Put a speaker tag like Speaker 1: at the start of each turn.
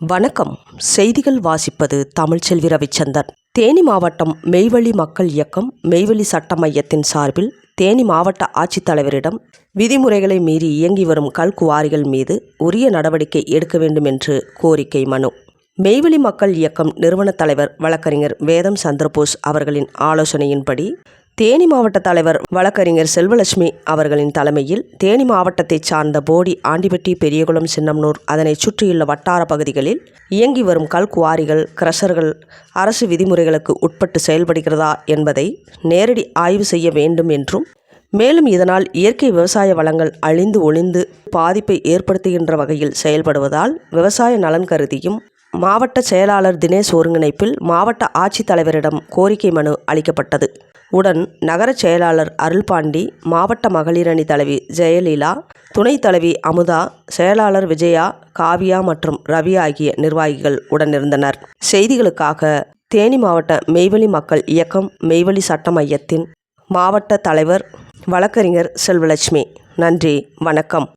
Speaker 1: வணக்கம். செய்திகள் வாசிப்பது தமிழ்ச்செல்வி ரவிச்சந்தன் தேனி மாவட்டம் மெய்வழி மக்கள் இயக்கம் மெய்வழி சட்ட மையத்தின் சார்பில் தேனி மாவட்ட ஆட்சித்தலைவரிடம் விதிமுறைகளை மீறி இயங்கி வரும் கல்குவாரிகள் மீது உரிய நடவடிக்கை எடுக்க வேண்டும் என்று கோரிக்கை மனு. மெய்வழி மக்கள் இயக்கம் நிறுவனத் தலைவர் வழக்கறிஞர் வேதம் சந்திரபோஸ் அவர்களின் ஆலோசனையின்படி தேனி மாவட்ட தலைவர் வழக்கறிஞர் செல்வலட்சுமி அவர்களின் தலைமையில் தேனி மாவட்டத்தைச் சார்ந்த போடி ஆண்டிபட்டி பெரியகுளம் சின்னம்னூர் அதனைச் சுற்றியுள்ள வட்டார பகுதிகளில் இயங்கி வரும் கல் குவாரிகள் கிரஷர்கள் அரசு விதிமுறைகளுக்கு உட்பட்டு செயல்படுகிறதா என்பதை நேரடி ஆய்வு செய்ய வேண்டும் என்றும் மேலும் இதனால் இயற்கை விவசாய வளங்கள் அழிந்து ஒளிந்து பாதிப்பை ஏற்படுத்துகின்ற வகையில் செயல்படுவதால் விவசாய நலன் கருதியும் மாவட்ட செயலாளர் தினேஷ் ஒருங்கிணைப்பில் மாவட்ட ஆட்சித்தலைவரிடம் கோரிக்கை மனு அளிக்கப்பட்டது. உடன் நகரச் செயலாளர் அருள்பாண்டி மாவட்ட மகளிரணி தலைவி ஜெயலீலா துணைத் தலைவி அமுதா செயலாளர் விஜயா காவியா மற்றும் ரவி ஆகிய நிர்வாகிகள் உடனிருந்தனர் செய்திகளுக்காக தேனி மாவட்ட மெய்வழி மக்கள் இயக்கம் மெய்வழி சட்ட மையத்தின் மாவட்ட தலைவர் வழக்கறிஞர் செல்வலட்சுமி. நன்றி வணக்கம்.